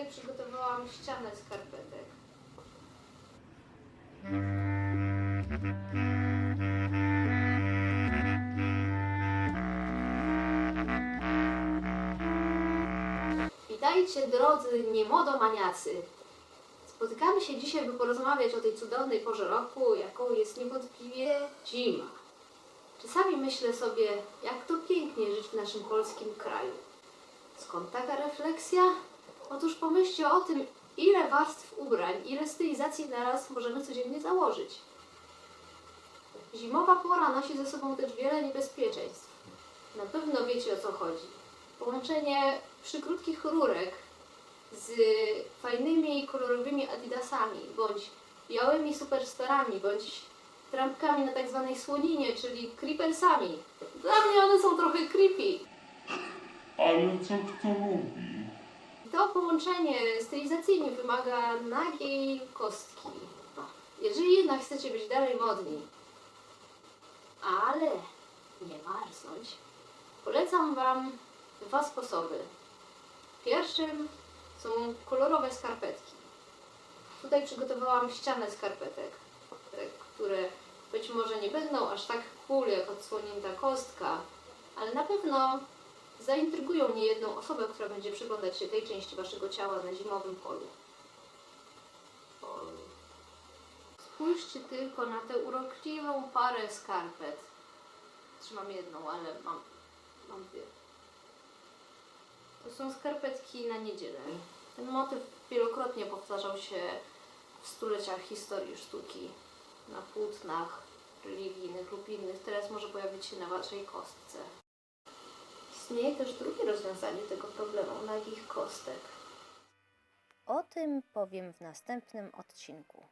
Tutaj przygotowałam ścianę skarpetek. Witajcie drodzy niemodomaniacy. Spotykamy się dzisiaj, by porozmawiać o tej cudownej porze roku, jaką jest niewątpliwie zima. Czasami myślę sobie, jak to pięknie żyć w naszym polskim kraju. Skąd taka refleksja? Otóż pomyślcie o tym, ile warstw ubrań, ile stylizacji naraz możemy codziennie założyć. Zimowa pora nosi ze sobą też wiele niebezpieczeństw. Na pewno wiecie o co chodzi. Połączenie przykrótkich rurek z fajnymi, kolorowymi adidasami, bądź białymi superstarami, bądź trampkami na tak zwanej słoninie, czyli creepersami. Dla mnie one są trochę creepy. Ale co kto lubi? To połączenie stylizacyjnie wymaga nagiej kostki. Jeżeli jednak chcecie być dalej modni, ale nie marznąć, polecam Wam dwa sposoby. Pierwszym są kolorowe skarpetki. Tutaj przygotowałam ścianę skarpetek, te, które być może nie będą aż tak cool jak odsłonięta kostka, ale na pewno zaintrygują niejedną osobę, która będzie przyglądać się tej części Waszego ciała na zimowym polu. Spójrzcie tylko na tę urokliwą parę skarpet. Trzymam jedną, ale mam, mam dwie. To są skarpetki na niedzielę. Ten motyw wielokrotnie powtarzał się w stuleciach historii sztuki, na płótnach religijnych lub innych. Teraz może pojawić się na Waszej kostce. Istnieje też drugie rozwiązanie tego problemu nagich kostek. O tym powiem w następnym odcinku.